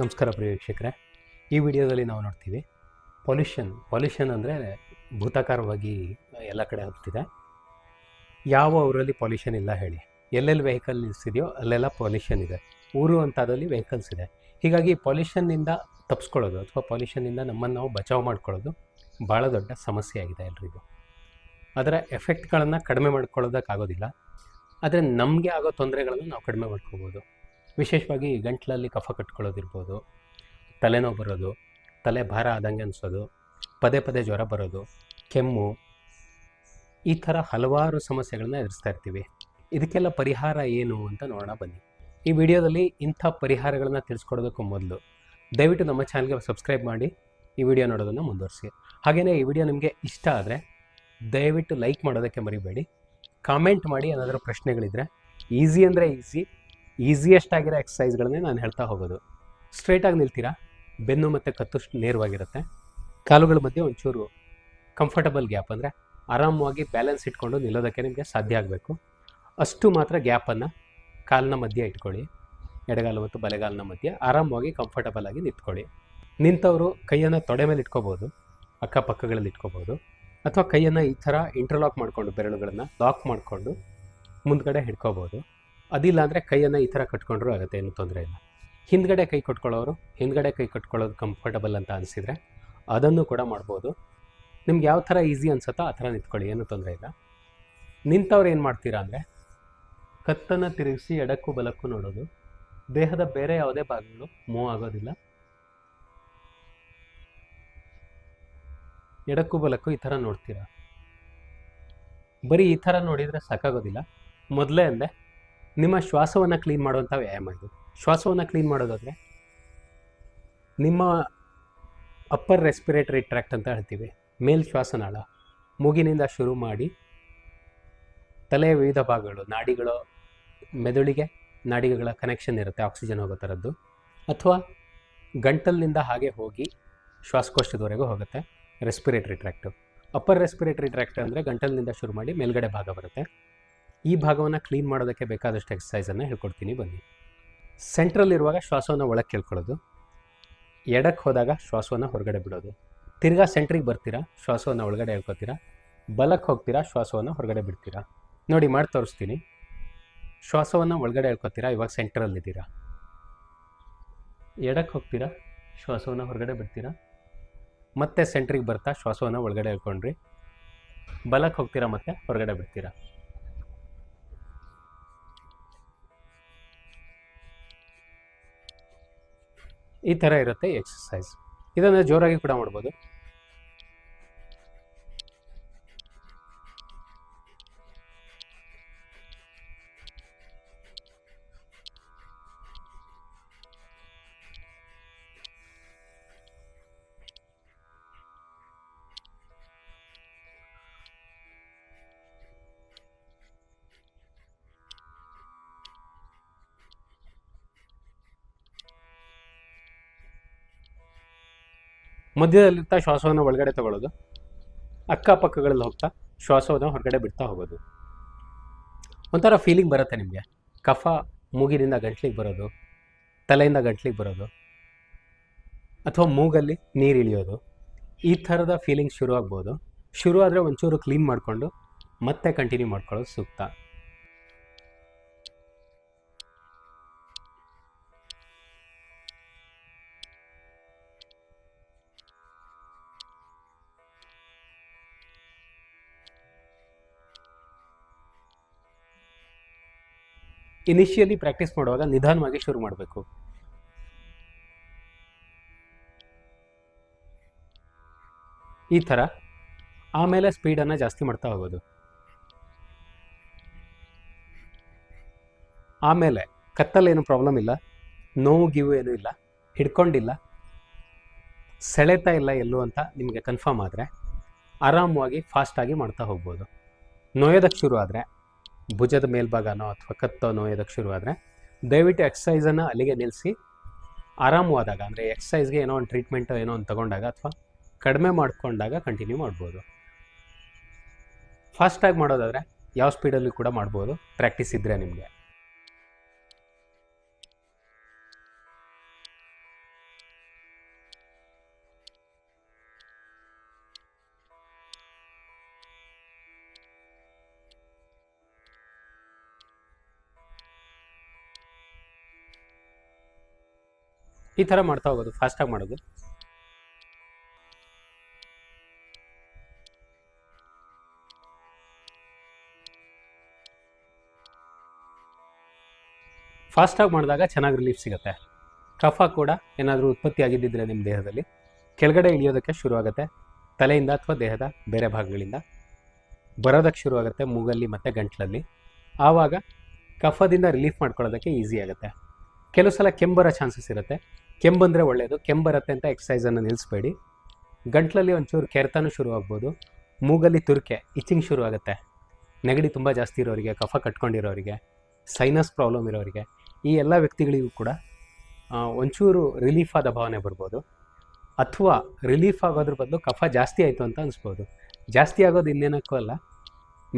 ನಮಸ್ಕಾರ ಪ್ರಿಯ ಈ ವಿಡಿಯೋದಲ್ಲಿ ನಾವು ನೋಡ್ತೀವಿ ಪೊಲ್ಯೂಷನ್. ಪೊಲ್ಯೂಷನ್ ಅಂದರೆ ಭೂತಾಕಾರವಾಗಿ ಎಲ್ಲ ಕಡೆ ಹಬ್ತಿದೆ ಯಾವ ಊರಲ್ಲಿ ಪೊಲ್ಯೂಷನ್ ಇಲ್ಲ ಹೇಳಿ. ಎಲ್ಲೆಲ್ಲಿ ವೆಹಿಕಲ್ ನಿಲ್ಲಿಸಿದೆಯೋ ಅಲ್ಲೆಲ್ಲ ಪೊಲ್ಯೂಷನ್ ಇದೆ. ಊರು ಅಂತಾದಲ್ಲಿ ವೆಹಿಕಲ್ಸ್ ಇದೆ. ಹೀಗಾಗಿ ಪೊಲ್ಯೂಷನ್ನಿಂದ ತಪ್ಪಿಸ್ಕೊಳ್ಳೋದು ಅಥವಾ ಪೊಲ್ಯೂಷನ್ನಿಂದ ನಮ್ಮನ್ನು ನಾವು ಬಚಾವ್ ಮಾಡ್ಕೊಳ್ಳೋದು ಭಾಳ ದೊಡ್ಡ ಸಮಸ್ಯೆ ಆಗಿದೆ ಎಲ್ರಿಗೂ. ಅದರ ಎಫೆಕ್ಟ್ಗಳನ್ನು ಕಡಿಮೆ ಮಾಡ್ಕೊಳ್ಳೋದಕ್ಕಾಗೋದಿಲ್ಲ. ಆದರೆ ನಮಗೆ ಆಗೋ ತೊಂದರೆಗಳನ್ನು ನಾವು ಕಡಿಮೆ ಮಾಡ್ಕೋಬೋದು. ವಿಶೇಷವಾಗಿ ಗಂಟ್ಲಲ್ಲಿ ಕಫ ಕಟ್ಕೊಳ್ಳೋದಿರ್ಬೋದು, ತಲೆನೋವು ಬರೋದು, ತಲೆ ಭಾರ ಆದಂಗೆ ಅನಿಸೋದು, ಪದೇ ಪದೇ ಜ್ವರ ಬರೋದು, ಕೆಮ್ಮು, ಈ ಥರ ಹಲವಾರು ಸಮಸ್ಯೆಗಳನ್ನ ಎದುರಿಸ್ತಾ ಇರ್ತೀವಿ. ಇದಕ್ಕೆಲ್ಲ ಪರಿಹಾರ ಏನು ಅಂತ ನೋಡೋಣ ಬನ್ನಿ. ಈ ವಿಡಿಯೋದಲ್ಲಿ ಇಂಥ ಪರಿಹಾರಗಳನ್ನು ತಿಳಿಸ್ಕೊಡೋದಕ್ಕೂ ಮೊದಲು ದಯವಿಟ್ಟು ನಮ್ಮ ಚಾನಲ್ಗೆ ಸಬ್ಸ್ಕ್ರೈಬ್ ಮಾಡಿ ಈ ವಿಡಿಯೋ ನೋಡೋದನ್ನು ಮುಂದುವರಿಸಿ. ಹಾಗೆಯೇ ಈ ವಿಡಿಯೋ ನಿಮಗೆ ಇಷ್ಟ ಆದರೆ ದಯವಿಟ್ಟು ಲೈಕ್ ಮಾಡೋದಕ್ಕೆ ಮರಿಬೇಡಿ. ಕಾಮೆಂಟ್ ಮಾಡಿ ಏನಾದರೂ ಪ್ರಶ್ನೆಗಳಿದ್ದರೆ ಈಸಿ ಅಂದರೆ ಈಸಿ, ಈಸಿಯೆಸ್ಟ್ ಆಗಿರೋ ಎಕ್ಸಸೈಸ್ಗಳನ್ನೇ ನಾನು ಹೇಳ್ತಾ ಹೋಗೋದು. ಸ್ಟ್ರೇಟಾಗಿ ನಿಲ್ತೀರಾ? ಬೆನ್ನು ಮತ್ತು ಕತ್ತು ನೇರವಾಗಿರುತ್ತೆ. ಕಾಲುಗಳ ಮಧ್ಯೆ ಒಂಚೂರು ಕಂಫರ್ಟಬಲ್ ಗ್ಯಾಪ್ ಅಂದರೆ ಆರಾಮವಾಗಿ ಬ್ಯಾಲೆನ್ಸ್ ಇಟ್ಕೊಂಡು ನಿಲ್ಲೋದಕ್ಕೆ ನಿಮಗೆ ಸಾಧ್ಯ ಆಗಬೇಕು. ಅಷ್ಟು ಮಾತ್ರ ಗ್ಯಾಪನ್ನು ಕಾಲಿನ ಮಧ್ಯೆ ಇಟ್ಕೊಳ್ಳಿ. ಎಡಗಾಲು ಮತ್ತು ಬಲೆಗಾಲಿನ ಮಧ್ಯೆ ಆರಾಮವಾಗಿ ಕಂಫರ್ಟಬಲ್ ಆಗಿ ನಿಂತ್ಕೊಳ್ಳಿ. ನಿಂತವರು ಕೈಯನ್ನು ತೊಡೆ ಮೇಲೆ ಇಟ್ಕೋಬೋದು, ಅಕ್ಕಪಕ್ಕಗಳಲ್ಲಿ ಇಟ್ಕೋಬೋದು, ಅಥವಾ ಕೈಯನ್ನು ಈ ಥರ ಇಂಟರ್ಲಾಕ್ ಮಾಡಿಕೊಂಡು ಬೆರಳುಗಳನ್ನು ಲಾಕ್ ಮಾಡಿಕೊಂಡು ಮುಂದ್ಗಡೆ ಹಿಡ್ಕೋಬೋದು. ಅದಿಲ್ಲ ಅಂದರೆ ಕೈಯನ್ನು ಈ ಥರ ಕಟ್ಕೊಂಡ್ರೂ ಆಗುತ್ತೆ, ಏನು ತೊಂದರೆ ಇಲ್ಲ. ಹಿಂದ್ಗಡೆ ಕೈ ಕಟ್ಕೊಳ್ಳೋರು, ಹಿಂದ್ಗಡೆ ಕೈ ಕಟ್ಕೊಳ್ಳೋದು ಕಂಫರ್ಟಬಲ್ ಅಂತ ಅನಿಸಿದರೆ ಅದನ್ನು ಕೂಡ ಮಾಡ್ಬೋದು. ನಿಮ್ಗೆ ಯಾವ ಥರ ಈಸಿ ಅನ್ಸುತ್ತೋ ಆ ಥರ ನಿಂತ್ಕೊಳ್ಳಿ, ಏನು ತೊಂದರೆ ಇಲ್ಲ. ನಿಂತವ್ರು ಏನು ಮಾಡ್ತೀರಾ ಅಂದರೆ ಕತ್ತನ್ನು ತಿರುಗಿಸಿ ಎಡಕ್ಕೂ ಬಲಕ್ಕೂ ನೋಡೋದು. ದೇಹದ ಬೇರೆ ಯಾವುದೇ ಭಾಗಗಳು ಮೂವ್ ಆಗೋದಿಲ್ಲ. ಎಡಕ್ಕೂ ಬಲಕ್ಕೂ ಈ ಥರ ನೋಡ್ತೀರಾ? ಬರೀ ಈ ಥರ ನೋಡಿದರೆ ಸಾಕಾಗೋದಿಲ್ಲ. ಮೊದಲೇ ಅಂದೆ, ನಿಮ್ಮ ಶ್ವಾಸವನ್ನು ಕ್ಲೀನ್ ಮಾಡುವಂಥ ವ್ಯಾಯಾಮ ಇದು. ಶ್ವಾಸವನ್ನು ಕ್ಲೀನ್ ಮಾಡೋದಾದರೆ ನಿಮ್ಮ ಅಪ್ಪರ್ ರೆಸ್ಪಿರೇಟರಿ ಟ್ರ್ಯಾಕ್ಟ್ ಅಂತ ಹೇಳ್ತೀವಿ, ಮೇಲ್ ಶ್ವಾಸನಾಳ. ಮೂಗಿನಿಂದ ಶುರು ಮಾಡಿ ತಲೆಯ ವಿವಿಧ ಭಾಗಗಳು, ನಾಡಿಗಳು, ಮೆದುಳಿಗೆ ನಾಡಿಗೆಗಳ ಕನೆಕ್ಷನ್ ಇರುತ್ತೆ ಆಕ್ಸಿಜನ್ ಹೋಗೋ ಥರದ್ದು. ಅಥವಾ ಗಂಟಲಿನಿಂದ ಹಾಗೆ ಹೋಗಿ ಶ್ವಾಸಕೋಶದವರೆಗೂ ಹೋಗುತ್ತೆ. Respiratory tract upper respiratory tract ಅಂದರೆ ಗಂಟಲಿನಿಂದ ಶುರು ಮಾಡಿ ಮೇಲ್ಗಡೆ ಭಾಗ ಬರುತ್ತೆ. ಈ ಭಾಗವನ್ನು ಕ್ಲೀನ್ ಮಾಡೋದಕ್ಕೆ ಬೇಕಾದಷ್ಟು ಎಕ್ಸಸೈಸನ್ನು ಹೇಳ್ಕೊಡ್ತೀನಿ ಬನ್ನಿ. ಸೆಂಟ್ರಲ್ ಇರುವಾಗ ಶ್ವಾಸವನ್ನು ಒಳಗೆ ಕೇಳ್ಕೊಳ್ಳೋದು. ಎಡಕ್ಕೆ ಹೋದಾಗ ಶ್ವಾಸವನ್ನು ಹೊರಗಡೆ ಬಿಡೋದು. ತಿರ್ಗಾ ಸೆಂಟ್ರಿಗೆ ಬರ್ತೀರಾ, ಶ್ವಾಸವನ್ನು ಒಳಗಡೆ ಹೇಳ್ಕೊತೀರಾ ಬಲಕ್ಕೆ ಹೋಗ್ತೀರಾ, ಶ್ವಾಸವನ್ನು ಹೊರಗಡೆ ಬಿಡ್ತೀರಾ? ನೋಡಿ ಮಾಡಿ ತೋರಿಸ್ತೀನಿ. ಶ್ವಾಸವನ್ನು ಒಳಗಡೆ ಹೇಳ್ಕೊತೀರಾ ಇವಾಗ ಸೆಂಟ್ರಲ್ಲಿದ್ದೀರಾ ಎಡಕ್ಕೆ ಹೋಗ್ತೀರಾ, ಶ್ವಾಸವನ್ನು ಹೊರಗಡೆ ಬಿಡ್ತೀರಾ? ಮತ್ತೆ ಸೆಂಟ್ರಿಗೆ ಬರ್ತಾ ಶ್ವಾಸವನ್ನು ಒಳಗಡೆ ಹೇಳ್ಕೊಂಡ್ರಿ ಬಲಕ್ಕೆ ಹೋಗ್ತೀರಾ ಮತ್ತೆ ಹೊರಗಡೆ ಬಿಡ್ತೀರಾ? ಈ ಥರ ಇರುತ್ತೆ ಎಕ್ಸಸೈಸ್ ಇದನ್ನು ಜೋರಾಗಿ ಕೂಡ ಮಾಡ್ಬೋದು. ಮಧ್ಯದಲ್ಲಿರ್ತಾ ಶ್ವಾಸವನ್ನು ಒಳಗಡೆ ತಗೊಳ್ಳೋದು, ಅಕ್ಕಪಕ್ಕಗಳಲ್ಲಿ ಹೋಗ್ತಾ ಶ್ವಾಸವನ್ನು ಹೊರಗಡೆ ಬಿಡ್ತಾ ಹೋಗೋದು. ಒಂಥರ ಫೀಲಿಂಗ್ ಬರುತ್ತೆ ನಿಮಗೆ. ಕಫ ಮೂಗಿನಿಂದ ಗಂಟ್ಲಿಗೆ ಬರೋದು, ತಲೆಯಿಂದ ಗಂಟ್ಲಿಗೆ ಬರೋದು, ಅಥವಾ ಮೂಗಲ್ಲಿ ನೀರು ಇಳಿಯೋದು, ಈ ಥರದ ಫೀಲಿಂಗ್ ಶುರು ಆಗ್ಬೋದು ಶುರು ಆದರೆ ಒಂಚೂರು ಕ್ಲೀನ್ ಮಾಡಿಕೊಂಡು ಮತ್ತೆ ಕಂಟಿನ್ಯೂ ಮಾಡ್ಕೊಳ್ಳೋದು ಸೂಕ್ತ. ಇನಿಷಿಯಲಿ ಪ್ರಾಕ್ಟೀಸ್ ಮಾಡುವಾಗ ನಿಧಾನವಾಗಿ ಶುರು ಮಾಡಬೇಕು. ಈ ಥರ ಆಮೇಲೆ ಸ್ಪೀಡನ್ನು ಜಾಸ್ತಿ ಮಾಡ್ತಾ ಹೋಗೋದು. ಆಮೇಲೆ ಕತ್ತಲೇನು ಪ್ರಾಬ್ಲಮ್ ಇಲ್ಲ, ನೋವು ಗಿವು ಏನೂ ಇಲ್ಲ, ಹಿಡ್ಕೊಂಡಿಲ್ಲ, ಸೆಳೆತಾ ಇಲ್ಲ ಎಲ್ಲೂ ಅಂತ ನಿಮಗೆ ಕನ್ಫರ್ಮ್ ಆದರೆ ಆರಾಮವಾಗಿ ಫಾಸ್ಟಾಗಿ ಮಾಡ್ತಾ ಹೋಗ್ಬೋದು. ನೋಯೋದಕ್ಕೆ ಶುರು ಆದರೆ ಭುಜದ ಮೇಲ್ಭಾಗನೋ ಅಥವಾ ಕತ್ತೋ ಎದಕ್ಕೆ ಶುರುವಾದರೆ, ದಯವಿಟ್ಟು ಎಕ್ಸಸೈಸನ್ನು ಅಲ್ಲಿಗೆ ನಿಲ್ಲಿಸಿ. ಆರಾಮವಾದಾಗ, ಅಂದರೆ ಎಕ್ಸಸೈಸ್ಗೆ ಏನೋ ಒಂದು ಟ್ರೀಟ್ಮೆಂಟ್ ಏನೋ ಒಂದು ತಗೊಂಡಾಗ ಅಥವಾ ಕಡಿಮೆ ಮಾಡಿಕೊಂಡಾಗ ಕಂಟಿನ್ಯೂ ಮಾಡ್ಬೋದು. ಫಾಸ್ಟಾಗಿ ಮಾಡೋದಾದರೆ, ಯಾವ ಸ್ಪೀಡಲ್ಲಿ ಕೂಡ ಮಾಡ್ಬೋದು. ಪ್ರಾಕ್ಟೀಸ್ ಇದ್ದರೆ ನಿಮಗೆ. ಈ ಥರ ಮಾಡ್ತಾ ಹೋಗೋದು ಫಾಸ್ಟಾಗಿ ಮಾಡೋದು. ಫಾಸ್ಟಾಗಿ ಮಾಡಿದಾಗ ಚೆನ್ನಾಗಿ ರಿಲೀಫ್ ಸಿಗುತ್ತೆ. ಕಫ ಕೂಡ ಏನಾದರೂ ಉತ್ಪತ್ತಿ ಆಗಿದ್ದಿದ್ರೆ ನಿಮ್ಮ ದೇಹದಲ್ಲಿ. ಕೆಳಗಡೆ ಇಳಿಯೋದಕ್ಕೆ ಶುರುವಾಗುತ್ತೆ ತಲೆಯಿಂದ ಅಥವಾ ದೇಹದ ಬೇರೆ ಭಾಗಗಳಿಂದ. ಬರೋದಕ್ಕೆ ಶುರುವಾಗುತ್ತೆ ಮೂಗಲ್ಲಿ ಮತ್ತು ಗಂಟ್ಲಲ್ಲಿ. ಆವಾಗ ಕಫದಿಂದ ರಿಲೀಫ್ ಮಾಡ್ಕೊಳ್ಳೋದಕ್ಕೆ ಈಸಿ ಆಗುತ್ತೆ. ಕೆಲವು ಸಲ ಕೆಂಬರೋ ಚಾನ್ಸಸ್ ಇರುತ್ತೆ. ಕೆಂಬಂದರೆ ಒಳ್ಳೆಯದು ಕೆಂಬರುತ್ತೆ ಅಂತ ಎಕ್ಸಸೈಸನ್ನು ನಿಲ್ಲಿಸ್ಬೇಡಿ ಗಂಟ್ಲಲ್ಲಿ ಒಂಚೂರು ಕೆರೆತನೂ ಶುರುವಾಗ್ಬೋದು ಮೂಗಲ್ಲಿ ತುರ್ಕೆ ಶುರು ಆಗುತ್ತೆ. ನೆಗಡಿ ತುಂಬ ಜಾಸ್ತಿ ಇರೋರಿಗೆ, ಕಫ ಕಟ್ಕೊಂಡಿರೋರಿಗೆ ಸೈನಸ್ ಪ್ರಾಬ್ಲಮ್ ಇರೋರಿಗೆ, ಈ ಎಲ್ಲ ವ್ಯಕ್ತಿಗಳಿಗೂ ಕೂಡ ಒಂಚೂರು ರಿಲೀಫ್ ಆದ ಭಾವನೆ ಬರ್ಬೋದು. ಅಥವಾ ರಿಲೀಫ್ ಆಗೋದ್ರ ಬದಲು ಕಫ ಜಾಸ್ತಿ ಆಯಿತು ಅಂತ ಅನಿಸ್ಬೋದು. ಜಾಸ್ತಿ ಆಗೋದು ಇನ್ನೇನಕ್ಕೂ ಅಲ್ಲ.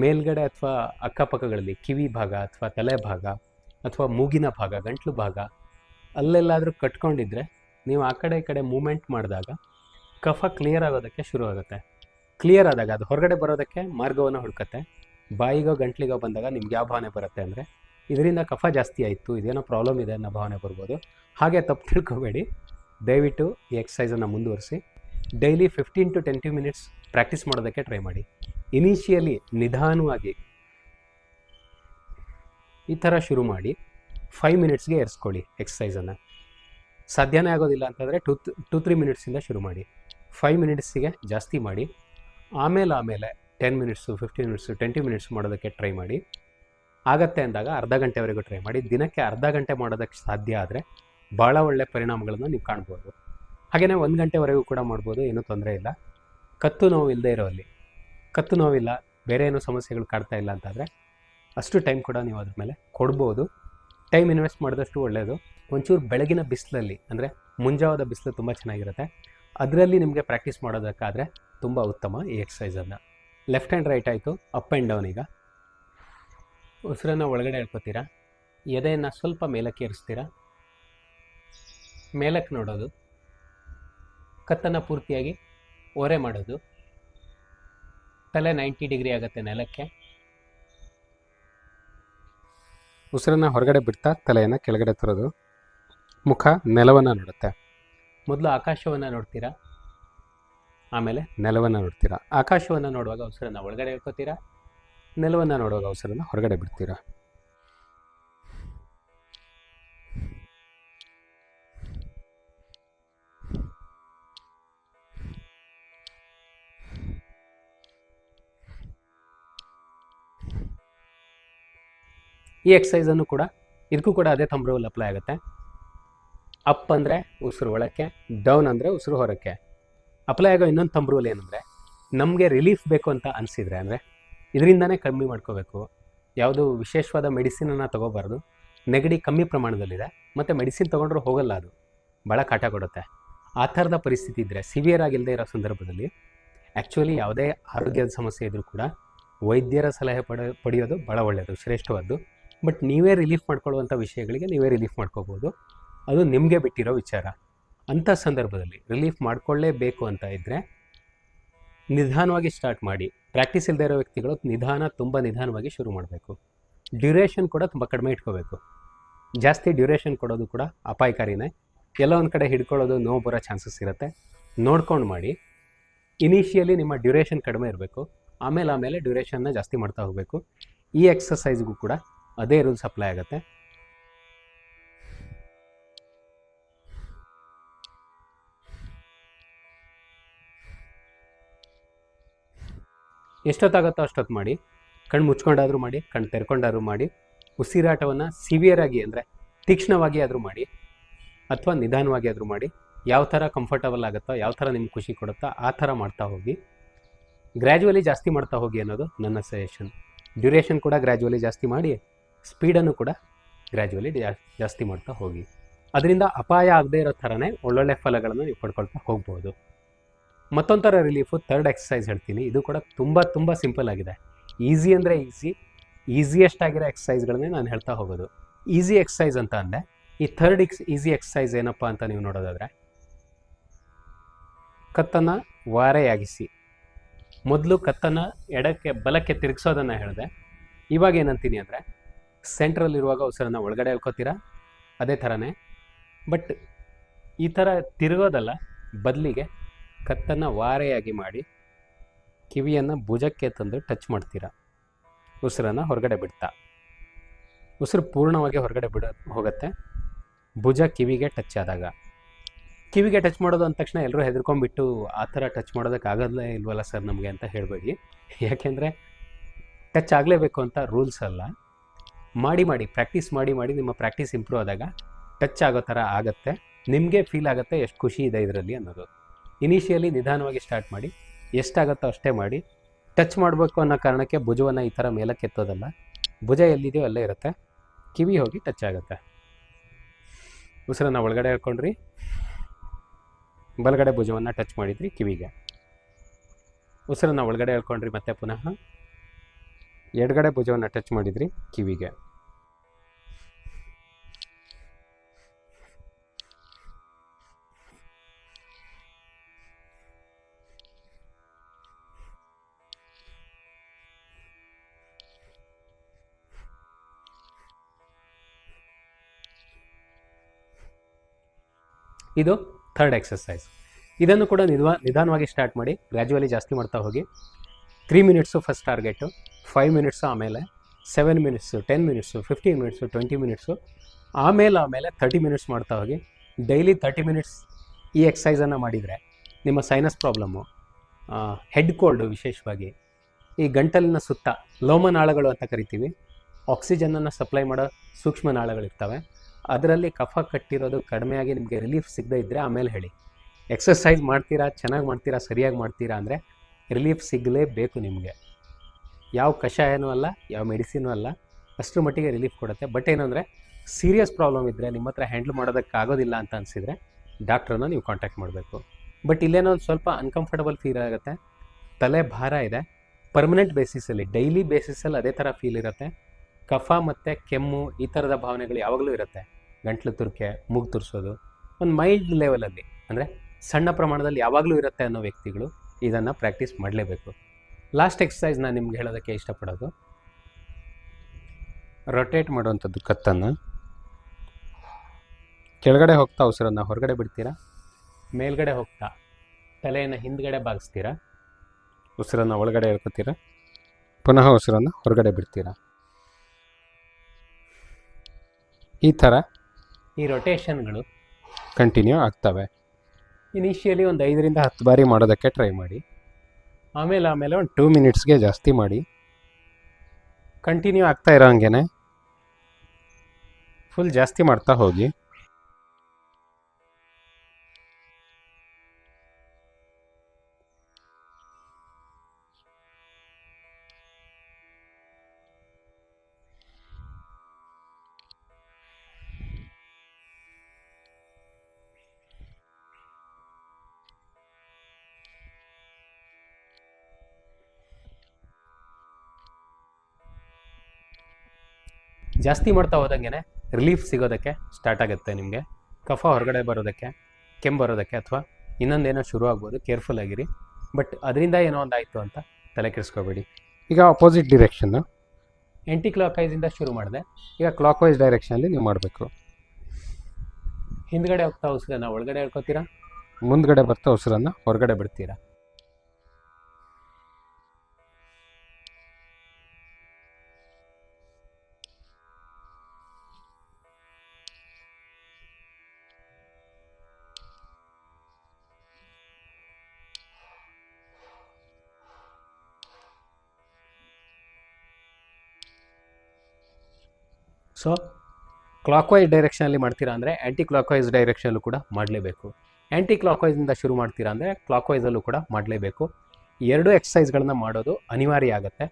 ಮೇಲ್ಗಡೆ ಅಥವಾ ಅಕ್ಕಪಕ್ಕಗಳಲ್ಲಿ ಕಿವಿ ಭಾಗ ಅಥವಾ ತಲೆ ಭಾಗ ಅಥವಾ ಮೂಗಿನ ಭಾಗ, ಗಂಟ್ಲು ಭಾಗ ಅಲ್ಲೆಲ್ಲಾದರೂ ಕಟ್ಕೊಂಡಿದ್ರೆ ನೀವು ಆ ಕಡೆ ಈ ಕಡೆ ಮೂಮೆಂಟ್ ಮಾಡಿದಾಗ ಕಫ ಕ್ಲಿಯರ್ ಆಗೋದಕ್ಕೆ ಶುರು ಆಗುತ್ತೆ ಕ್ಲಿಯರ್ ಆದಾಗ ಅದು ಹೊರಗಡೆ ಬರೋದಕ್ಕೆ ಮಾರ್ಗವನ್ನು ಹುಡುಕತ್ತೆ. ಬಾಯಿಗೋ, ಗಂಟ್ಲಿಗೋ ಬಂದಾಗ ನಿಮ್ಗೆ ಯಾವ ಭಾವನೆ ಬರುತ್ತೆ ಅಂದರೆ ಇದರಿಂದ ಕಫ ಜಾಸ್ತಿ ಆಯಿತು, ಇದೇನೋ ಪ್ರಾಬ್ಲಮ್ ಇದೆ ಅನ್ನೋ ಭಾವನೆ ಬರ್ಬೋದು. ಹಾಗೆ ತಪ್ಪು ತಿಳ್ಕೊಬೇಡಿ. ದಯವಿಟ್ಟು ಈ ಎಕ್ಸಸೈಸನ್ನು ಮುಂದುವರಿಸಿ. Daily fifteen to twenty minutes practice ಮಾಡೋದಕ್ಕೆ ಟ್ರೈ ಮಾಡಿ. ಇನಿಷಿಯಲಿ ನಿಧಾನವಾಗಿ ಈ ಥರ ಶುರು ಮಾಡಿ ಫೈವ್ ಮಿನಿಟ್ಸ್ಗೆ ಏರಿಸ್ಕೊಳ್ಳಿ ಎಕ್ಸಸೈಸನ್ನು ಸಾಧ್ಯನೇ ಆಗೋದಿಲ್ಲ ಅಂತಂದರೆ ಟು ಟೂ ತ್ರೀ ಮಿನಿಟ್ಸಿಂದ ಶುರು ಮಾಡಿ. ಫೈವ್ ಮಿನಿಟ್ಸಿಗೆ ಜಾಸ್ತಿ ಮಾಡಿ. ಆಮೇಲೆ ಆಮೇಲೆ ten minutes fifteen minutes twenty minutes ಮಾಡೋದಕ್ಕೆ ಟ್ರೈ ಮಾಡಿ. ಆಗತ್ತೆ ಅಂದಾಗ ಅರ್ಧ ಗಂಟೆವರೆಗೂ ಟ್ರೈ ಮಾಡಿ. ದಿನಕ್ಕೆ ಅರ್ಧ ಗಂಟೆ ಮಾಡೋದಕ್ಕೆ ಸಾಧ್ಯ ಆದರೆ ಭಾಳ ಒಳ್ಳೆಯ ಪರಿಣಾಮಗಳನ್ನು ನೀವು ಕಾಣ್ಬೋದು. ಹಾಗೆಯೇ ಒಂದು ಗಂಟೆವರೆಗೂ ಕೂಡ ಮಾಡ್ಬೋದು, ಏನೂ ತೊಂದರೆ ಇಲ್ಲ. ಕತ್ತು ನೋವು ಇಲ್ಲದೆ ಇರೋಲ್ಲಿ ಕತ್ತು ನೋವಿಲ್ಲ, ಬೇರೆ ಏನೂ ಸಮಸ್ಯೆಗಳು ಕಾಡ್ತಾ ಇಲ್ಲ ಅಂತಾದರೆ ಅಷ್ಟು ಟೈಮ್ ಕೂಡ ನೀವು ಅದ್ರ ಮೇಲೆ ಕೊಡ್ಬೋದು. ಟೈಮ್ ಇನ್ವೆಸ್ಟ್ ಮಾಡಿದಷ್ಟು ಒಳ್ಳೆಯದು ಒಂಚೂರು ಬೆಳಗಿನ ಬಿಸಿಲಲ್ಲಿ, ಅಂದರೆ ಮುಂಜಾವದ ಬಿಸಿಲು ತುಂಬ ಚೆನ್ನಾಗಿರುತ್ತೆ. ಅದರಲ್ಲಿ ನಿಮಗೆ ಪ್ರಾಕ್ಟೀಸ್ ಮಾಡೋದಕ್ಕಾದರೆ ತುಂಬ ಉತ್ತಮ ಈ ಎಕ್ಸಸೈಸನ್ನು ಲೆಫ್ಟ್ ಆ್ಯಂಡ್ ರೈಟ್ ಆಯಿತು ಅಪ್ ಆ್ಯಂಡ್ ಡೌನ್ ಈಗ. ಉಸಿರನ್ನು ಒಳಗಡೆ ಹೇಳ್ಕೊತೀರಾ ಎದೆಯನ್ನು ಸ್ವಲ್ಪ ಮೇಲಕ್ಕೆ ಏರಿಸ್ತೀರಾ? ಮೇಲಕ್ಕೆ ನೋಡೋದು. ಕತ್ತನ್ನು ಪೂರ್ತಿಯಾಗಿ ಓರೆ ಮಾಡೋದು. ತಲೆ ನೈಂಟಿ ಡಿಗ್ರಿ ಆಗುತ್ತೆ ನೆಲಕ್ಕೆ. ಉಸಿರನ್ನು ಹೊರಗಡೆ ಬಿಡ್ತಾ ತಲೆಯನ್ನು ಕೆಳಗಡೆ ತರೋದು. ಮುಖ ನೆಲವನ್ನು ನೋಡುತ್ತೆ. ಮೊದಲು ಆಕಾಶವನ್ನು ನೋಡ್ತೀರಾ? ಆಮೇಲೆ ನೆಲವನ್ನು ನೋಡ್ತೀರಾ? ಆಕಾಶವನ್ನು ನೋಡುವಾಗ ಉಸಿರನ್ನು ಒಳಗಡೆ ಇಟ್ಕೋತೀರಾ ನೆಲವನ್ನು ನೋಡುವಾಗ ಉಸಿರನ್ನು ಹೊರಗಡೆ ಬಿಡ್ತೀರಾ? ಈ ಎಕ್ಸಸೈಸನ್ನು ಕೂಡ ಇದಕ್ಕೂ ಕೂಡ ಅದೇ ಥಂಬ್ ರೂಲ್ ಅಪ್ಲೈ ಆಗುತ್ತೆ. ಅಪ್ ಅಂದರೆ ಉಸಿರು ಒಳಕ್ಕೆ ಡೌನ್ ಅಂದರೆ ಉಸಿರು ಹೊರಕ್ಕೆ. ಅಪ್ಲೈ ಆಗೋ ಇನ್ನೊಂದು ಥಂಬ್ ರೂಲ್ ಏನಂದರೆ, ನಮಗೆ ರಿಲೀಫ್ ಬೇಕು ಅಂತ ಅನಿಸಿದರೆ ಅಂದರೆ, ಇದರಿಂದನೇ ಕಮ್ಮಿ ಮಾಡ್ಕೋಬೇಕು. ಯಾವುದು ವಿಶೇಷವಾದ ಮೆಡಿಸಿನನ್ನು ತೊಗೋಬಾರ್ದು. ನೆಗಡಿ ಕಮ್ಮಿ ಪ್ರಮಾಣದಲ್ಲಿದೆ, ಮತ್ತು ಮೆಡಿಸಿನ್ ತೊಗೊಂಡ್ರೂ ಹೋಗಲ್ಲ ಅದು. ಭಾಳ ಕಾಟ ಕೊಡುತ್ತೆ. ಆ ಥರದ ಪರಿಸ್ಥಿತಿ ಇದ್ದರೆ ಸಿವಿಯರ್ ಆಗಿಲ್ಲದೆ ಇರೋ ಸಂದರ್ಭದಲ್ಲಿ ಆ್ಯಕ್ಚುಲಿ ಯಾವುದೇ ಆರೋಗ್ಯದ ಸಮಸ್ಯೆ ಇದ್ದರೂ ಕೂಡ, ವೈದ್ಯರ ಸಲಹೆ ಪಡೆ, ಪಡೆಯೋದು ಭಾಳ ಒಳ್ಳೆಯದು ಶ್ರೇಷ್ಠವಾದ್ದು. ಬಟ್ ನೀವೇ ರಿಲೀಫ್ ಮಾಡ್ಕೊಳ್ಳುವಂಥ ವಿಷಯಗಳಿಗೆ ನೀವೇ ರಿಲೀಫ್ ಮಾಡ್ಕೋಬೋದು. ಅದು ನಿಮಗೆ ಬಿಟ್ಟಿರೋ ವಿಚಾರ. ಅಂಥ ಸಂದರ್ಭದಲ್ಲಿ ರಿಲೀಫ್ ಮಾಡ್ಕೊಳ್ಳೇಬೇಕು ಅಂತ ಇದ್ದರೆ ನಿಧಾನವಾಗಿ ಸ್ಟಾರ್ಟ್ ಮಾಡಿ. ಪ್ರಾಕ್ಟೀಸ್ ಇಲ್ಲದೇ ಇರೋ ವ್ಯಕ್ತಿಗಳು ನಿಧಾನ, ತುಂಬ ನಿಧಾನವಾಗಿ ಶುರು ಮಾಡಬೇಕು. ಡ್ಯೂರೇಷನ್ ಕೂಡ ತುಂಬ ಕಡಿಮೆ ಇಟ್ಕೋಬೇಕು. ಜಾಸ್ತಿ ಡ್ಯೂರೇಷನ್ ಕೊಡೋದು ಕೂಡ ಅಪಾಯಕಾರಿನೇ. ಎಲ್ಲ ಒಂದು ಕಡೆ ಹಿಡ್ಕೊಳ್ಳೋದು ನೋವು ಬರೋ ಚಾನ್ಸಸ್ ಇರುತ್ತೆ. ನೋಡ್ಕೊಂಡು ಮಾಡಿ. ಇನಿಷಿಯಲಿ ನಿಮ್ಮ ಡ್ಯೂರೇಷನ್ ಕಡಿಮೆ ಇರಬೇಕು. ಆಮೇಲೆ ಆಮೇಲೆ ಡ್ಯೂರೇಷನ್ನ ಜಾಸ್ತಿ ಮಾಡ್ತಾ ಹೋಗಬೇಕು. ಈ ಎಕ್ಸಸೈಸ್ಗೂ ಕೂಡ ಅದೇ ರೂಲ್ ಸಪ್ಲೈ ಆಗುತ್ತೆ. ಎಷ್ಟೊತ್ತಾಗುತ್ತೋ ಅಷ್ಟೊತ್ತು ಮಾಡಿ, ಕಣ್ಣು ಮುಚ್ಕೊಂಡಾದರೂ ಮಾಡಿ, ಕಣ್ಣು ತೆರ್ಕೊಂಡಾದ್ರೂ ಮಾಡಿ, ಉಸಿರಾಟವನ್ನು ಸಿವಿಯರ್ ಆಗಿ ಅಂದರೆ ತೀಕ್ಷ್ಣವಾಗಿ ಆದರೂ ಮಾಡಿ, ಅಥವಾ ನಿಧಾನವಾಗಿ ಆದರೂ ಮಾಡಿ, ಯಾವ ಥರ ಕಂಫರ್ಟಬಲ್ ಆಗುತ್ತೋ, ಯಾವ ಥರ ನಿಮ್ಗೆ ಖುಷಿ ಕೊಡುತ್ತೋ ಆ ಥರ ಮಾಡ್ತಾ ಹೋಗಿ. ಗ್ರ್ಯಾಜುವಲಿ ಜಾಸ್ತಿ ಮಾಡ್ತಾ ಹೋಗಿ ಅನ್ನೋದು ನನ್ನ ಸಜೆಷನ್ ಡ್ಯೂರೇಷನ್ ಕೂಡ ಗ್ರ್ಯಾಜುವಲಿ ಜಾಸ್ತಿ ಮಾಡಿ ಸ್ಪೀಡನ್ನು ಕೂಡ ಗ್ರ್ಯಾಜುವಲಿ ಜಾಸ್ತಿ ಮಾಡ್ತಾ ಹೋಗಿ. ಅದರಿಂದ ಅಪಾಯ ಆಗದೇ ಇರೋ ಥರನೇ ಒಳ್ಳೊಳ್ಳೆ ಫಲಗಳನ್ನು ನೀವು ಪಡ್ಕೊಳ್ತಾ ಹೋಗ್ಬೋದು. ಮತ್ತೊಂಥರ ರಿಲೀಫು ಥರ್ಡ್ ಎಕ್ಸಸೈಸ್ ಹೇಳ್ತೀನಿ. ಇದು ಕೂಡ ತುಂಬ ತುಂಬ ಸಿಂಪಲ್ ಆಗಿದೆ. ಈಸಿ ಅಂದರೆ ಈಸಿ ಈಸಿಯೆಸ್ಟ್ ಆಗಿರೋ ಎಕ್ಸಸೈಸ್ಗಳನ್ನೇ ನಾನು ಹೇಳ್ತಾ ಹೋಗೋದು. ಈಸಿ ಎಕ್ಸಸೈಸ್ ಅಂತ ಅಂದರೆ, ಈ ಥರ್ಡ್ ಎಕ್ಸ್ ಈಸಿ ಎಕ್ಸಸೈಸ್ ಏನಪ್ಪ ಅಂತ ನೀವು ನೋಡೋದಾದರೆ, ಕತ್ತನ್ನು ವಾರೆಯಾಗಿಸಿ. ಮೊದಲು ಕತ್ತನ್ನು ಎಡಕ್ಕೆ, ಬಲಕ್ಕೆ ತಿರುಗಿಸೋದನ್ನು ಹೇಳಿದೆ. ಇವಾಗ ಏನಂತೀನಿ ಅಂದರೆ ಸೆಂಟ್ರಲ್ಲಿರುವಾಗ ಉಸಿರನ್ನು ಒಳಗಡೆ ಹಾಕೋತೀರಾ ಅದೇ ಥರನೇ. ಬಟ್ ಈ ಥರ ತಿರುಗೋದಲ್ಲ, ಬದಲಿಗೆ ಕತ್ತನ್ನು ವಾರೆಯಾಗಿ ಮಾಡಿ ಕಿವಿಯನ್ನು ಭುಜಕ್ಕೆ ತಂದು ಟಚ್ ಮಾಡ್ತೀರಾ? ಉಸಿರನ್ನು ಹೊರಗಡೆ ಬಿಡ್ತಾ. ಉಸಿರು ಪೂರ್ಣವಾಗಿ ಹೊರಗಡೆ ಬಿಡ, ಹೋಗುತ್ತೆ. ಭುಜ ಕಿವಿಗೆ ಟಚ್ ಆದಾಗ. ಕಿವಿಗೆ ಟಚ್ ಮಾಡೋದು ಅಂದ ತಕ್ಷಣ ಎಲ್ಲರೂ ಹೆದರ್ಕೊಂಡ್ಬಿಟ್ಟು ಆ ಥರ ಟಚ್ ಮಾಡೋದಕ್ಕಾಗಲ್ಲೇ ಇಲ್ವಲ್ಲ ಸರ್ ನಮಗೆ ಅಂತ ಹೇಳಬೇಡಿ. ಯಾಕೆಂದರೆ ಟಚ್ ಆಗಲೇಬೇಕು ಅಂತ ರೂಲ್ಸ್ ಅಲ್ಲ. ಮಾಡಿ ಮಾಡಿ ಪ್ರಾಕ್ಟೀಸ್ ಮಾಡಿ ಮಾಡಿ ನಿಮ್ಮ ಪ್ರಾಕ್ಟೀಸ್ ಇಂಪ್ರೂವ್ ಆದಾಗ ಟಚ್ ಆಗೋ ಥರ ಆಗುತ್ತೆ. ನಿಮಗೆ ಫೀಲ್ ಆಗುತ್ತೆ ಎಷ್ಟು ಖುಷಿ ಇದೆ ಇದರಲ್ಲಿ ಅನ್ನೋದು. ಇನಿಷಿಯಲಿ ನಿಧಾನವಾಗಿ ಸ್ಟಾರ್ಟ್ ಮಾಡಿ ಎಷ್ಟಾಗುತ್ತೋ ಅಷ್ಟೇ ಮಾಡಿ ಟಚ್ ಮಾಡಬೇಕು ಅನ್ನೋ ಕಾರಣಕ್ಕೆ ಭುಜವನ್ನು ಈ ಥರ ಮೇಲಕ್ಕೆ ಎತ್ತೋದಲ್ಲ, ಭುಜ ಎಲ್ಲಿದೆಯೋ ಅಲ್ಲೇ ಇರುತ್ತೆ. ಕಿವಿ ಹೋಗಿ ಟಚ್ ಆಗುತ್ತೆ. ಉಸಿರನ್ನು ಒಳಗಡೆ ಹಾಕ್ಕೊಂಡ್ರಿ ಬಲಗಡೆ ಭುಜವನ್ನು ಟಚ್ ಮಾಡಿದ್ರಿ ಕಿವಿಗೆ. ಉಸಿರನ್ನು ಒಳಗಡೆ ಹೇಳ್ಕೊಂಡ್ರಿ ಮತ್ತೆ ಪುನಃ. ಎಡಗಡೆ ಭುಜವನ್ನು ಟಚ್ ಮಾಡಿದ್ರಿ ಕಿವಿಗೆ. ಇದು ಥರ್ಡ್ ಎಕ್ಸಸೈಸ್ ಇದನ್ನು ಕೂಡ ನಿಧಾನ ನಿಧಾನವಾಗಿ ಸ್ಟಾರ್ಟ್ ಮಾಡಿ ಗ್ರ್ಯಾಜುವಲಿ ಜಾಸ್ತಿ ಮಾಡ್ತಾ ಹೋಗಿ three minutes first target five minutes ಆಮೇಲೆ seven minutes ten minutes fifteen minutes twenty minutes ಆಮೇಲೆ ಆಮೇಲೆ ತರ್ಟಿ ಮಿನಿಟ್ಸ್ ಮಾಡ್ತಾ ಹೋಗಿ ಡೈಲಿ ತರ್ಟಿ ಮಿನಿಟ್ಸ್ ಈ ಎಕ್ಸಸೈಸನ್ನು ಮಾಡಿದರೆ, ನಿಮ್ಮ ಸೈನಸ್ ಪ್ರಾಬ್ಲಮ್ಮು ಹೆಡ್ ಕೋಲ್ಡು ವಿಶೇಷವಾಗಿ, ಈ ಗಂಟಲಿನ ಸುತ್ತ, ಲೋಮನಾಳಗಳು ಅಂತ ಕರಿತೀವಿ ಆಕ್ಸಿಜನನ್ನು ಸಪ್ಲೈ ಮಾಡೋ ಸೂಕ್ಷ್ಮ ನಾಳಗಳಿರ್ತವೆ ಅದರಲ್ಲಿ ಕಫ ಕಟ್ಟಿರೋದು ಕಡಿಮೆಯಾಗಿ ನಿಮಗೆ ರಿಲೀಫ್ ಸಿಗದೇ ಇದ್ದರೆ ಆಮೇಲೆ ಹೇಳಿ. ಎಕ್ಸಸೈಸ್ ಮಾಡ್ತೀರಾ, ಚೆನ್ನಾಗಿ ಮಾಡ್ತೀರಾ, ಸರಿಯಾಗಿ ಮಾಡ್ತೀರಾ ಅಂದರೆ ರಿಲೀಫ್ ಸಿಗಲೇಬೇಕು ನಿಮಗೆ. ಯಾವ ಕಷಾಯನೂ ಅಲ್ಲ, ಯಾವ ಮೆಡಿಸಿನೂ ಅಲ್ಲ ಅಷ್ಟರ ಮಟ್ಟಿಗೆ ರಿಲೀಫ್ ಕೊಡುತ್ತೆ. ಬಟ್ ಏನಂದರೆ ಸೀರಿಯಸ್ ಪ್ರಾಬ್ಲಮ್ ಇದ್ದರೆ ನಿಮ್ಮ ಹತ್ರ ಹ್ಯಾಂಡ್ಲ್ ಮಾಡೋದಕ್ಕಾಗೋದಿಲ್ಲ ಅಂತ ಅನಿಸಿದರೆ ಡಾಕ್ಟ್ರನ್ನ ನೀವು ಕಾಂಟ್ಯಾಕ್ಟ್ ಮಾಡಬೇಕು. ಬಟ್ ಇಲ್ಲೇನೋ ಒಂದು ಸ್ವಲ್ಪ ಅನ್ಕಂಫರ್ಟಬಲ್ ಫೀಲ್ ಆಗುತ್ತೆ. ತಲೆ ಭಾರ ಇದೆ. ಪರ್ಮನೆಂಟ್ ಬೇಸಿಸಲ್ಲಿ ಡೈಲಿ ಬೇಸಿಸಲ್ಲಿ ಅದೇ ಥರ ಫೀಲ್ ಇರುತ್ತೆ. ಕಫ ಮತ್ತು ಕೆಮ್ಮು ಈ ಥರದ ಭಾವನೆಗಳು ಯಾವಾಗಲೂ ಇರುತ್ತೆ. ಗಂಟ್ಲು ತುರ್ಕೆ, ಮೂಗು ತುರ್ಸೋದು. ಒಂದು ಮೈಲ್ಡ್ ಲೆವೆಲಲ್ಲಿ ಅಂದರೆ ಸಣ್ಣ ಪ್ರಮಾಣದಲ್ಲಿ ಯಾವಾಗಲೂ ಇರುತ್ತೆ ಅನ್ನೋ ವ್ಯಕ್ತಿಗಳು ಇದನ್ನು ಪ್ರಾಕ್ಟೀಸ್ ಮಾಡಲೇಬೇಕು. ಲಾಸ್ಟ್ ಎಕ್ಸಸೈಸ್ ನಾನು ನಿಮ್ಗೆ ಹೇಳೋದಕ್ಕೆ ಇಷ್ಟಪಡೋದು. ರೊಟೇಟ್ ಮಾಡುವಂಥದ್ದು ಕತ್ತನ್ನು. ಕೆಳಗಡೆ ಹೋಗ್ತಾ ಉಸಿರನ್ನು ಹೊರಗಡೆ ಬಿಡ್ತೀರಾ? ಮೇಲ್ಗಡೆ ಹೋಗ್ತಾ. ತಲೆಯನ್ನು ಹಿಂದ್ಗಡೆ ಬಾಗಿಸ್ತೀರಾ? ಉಸಿರನ್ನು ಒಳಗಡೆ ಹೇಳ್ಕೊತೀರಾ ಪುನಃ ಉಸಿರನ್ನು ಹೊರಗಡೆ ಬಿಡ್ತೀರಾ? ಈ ಥರ ಈ ರೊಟೇಷನ್ಗಳು ಕಂಟಿನ್ಯೂ ಆಗ್ತವೆ. ಇನಿಷಿಯಲಿ ಒಂದು ಐದರಿಂದ ಹತ್ತು ಬಾರಿ ಮಾಡೋದಕ್ಕೆ ಟ್ರೈ ಮಾಡಿ. ಆಮೇಲೆ ಆಮೇಲೆ ಒಂದು ಟೂ ಮಿನಿಟ್ಸ್ಗೆ ಜಾಸ್ತಿ ಮಾಡಿ. ಕಂಟಿನ್ಯೂ ಆಗ್ತಾ ಇರೋ ಹಂಗೆ ಫುಲ್ ಜಾಸ್ತಿ ಮಾಡ್ತಾ ಹೋಗಿ. ಜಾಸ್ತಿ ಮಾಡ್ತಾ ಹೋದಂಗೆ ರಿಲೀಫ್ ಸಿಗೋದಕ್ಕೆ ಸ್ಟಾರ್ಟ್ ಆಗುತ್ತೆ ನಿಮಗೆ. ಕಫ ಹೊರಗಡೆ ಬರೋದಕ್ಕೆ ಕೆಮ್ಮು ಬರೋದಕ್ಕೆ ಅಥವಾ ಇನ್ನೊಂದೇನೋ ಶುರು ಆಗ್ಬೋದು ಕೇರ್ಫುಲ್ ಆಗಿರಿ. ಬಟ್ ಅದರಿಂದ ಏನೋ ಒಂದು ಆಯಿತು ಅಂತ ತಲೆ ಕೆಡಿಸ್ಕೋಬೇಡಿ. ಈಗ ಅಪೋಸಿಟ್ ಡಿರೆಕ್ಷನ್ನು ಎಂಟಿ ಕ್ಲಾಕ್ ವೈಸಿಂದ ಶುರು ಮಾಡಿದೆ. ಈಗ ಕ್ಲಾಕ್ ವೈಸ್ ಡೈರೆಕ್ಷನಲ್ಲಿ ನೀವು ಮಾಡಬೇಕು. ಹಿಂದ್ಗಡೆ ಹೋಗ್ತಾ ಉಸಿರನ್ನು ಒಳಗಡೆ ಹೇಳ್ಕೊತೀರಾ ಮುಂದ್ಗಡೆ ಬರ್ತಾ ಉಸಿರನ್ನು ಹೊರಗಡೆ ಬಿಡ್ತೀರಾ? ಸೊ ಕ್ಲಾಕ್ ವೈಸ್ ಡೈರೆಕ್ಷನಲ್ಲಿ ಮಾಡ್ತೀರಾ ಅಂದರೆ ಆ್ಯಂಟಿ ಕ್ಲಾಕ್ ವೈಸ್ ಡೈರೆಕ್ಷನಲ್ಲೂ ಕೂಡ ಮಾಡಲೇಬೇಕು. ಆ್ಯಂಟಿ ಕ್ಲಾಕ್ ವೈಸಿಂದ ಶುರು ಮಾಡ್ತೀರಾ ಅಂದರೆ ಕ್ಲಾಕ್ ವೈಸಲ್ಲೂ ಕೂಡ ಮಾಡಲೇಬೇಕು. ಎರಡು ಎಕ್ಸಸೈಸ್ಗಳನ್ನ ಮಾಡೋದು ಅನಿವಾರ್ಯ ಆಗುತ್ತೆ.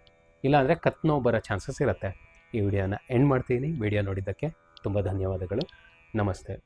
ಇಲ್ಲಾಂದರೆ ಕತ್ ನೋವು ಬರೋ ಚಾನ್ಸಸ್ ಇರುತ್ತೆ. ಈ ವಿಡಿಯೋನ ಎಂಡ್ ಮಾಡ್ತೀನಿ. ವಿಡಿಯೋ ನೋಡಿದ್ದಕ್ಕೆ ತುಂಬ ಧನ್ಯವಾದಗಳು. ನಮಸ್ತೆ.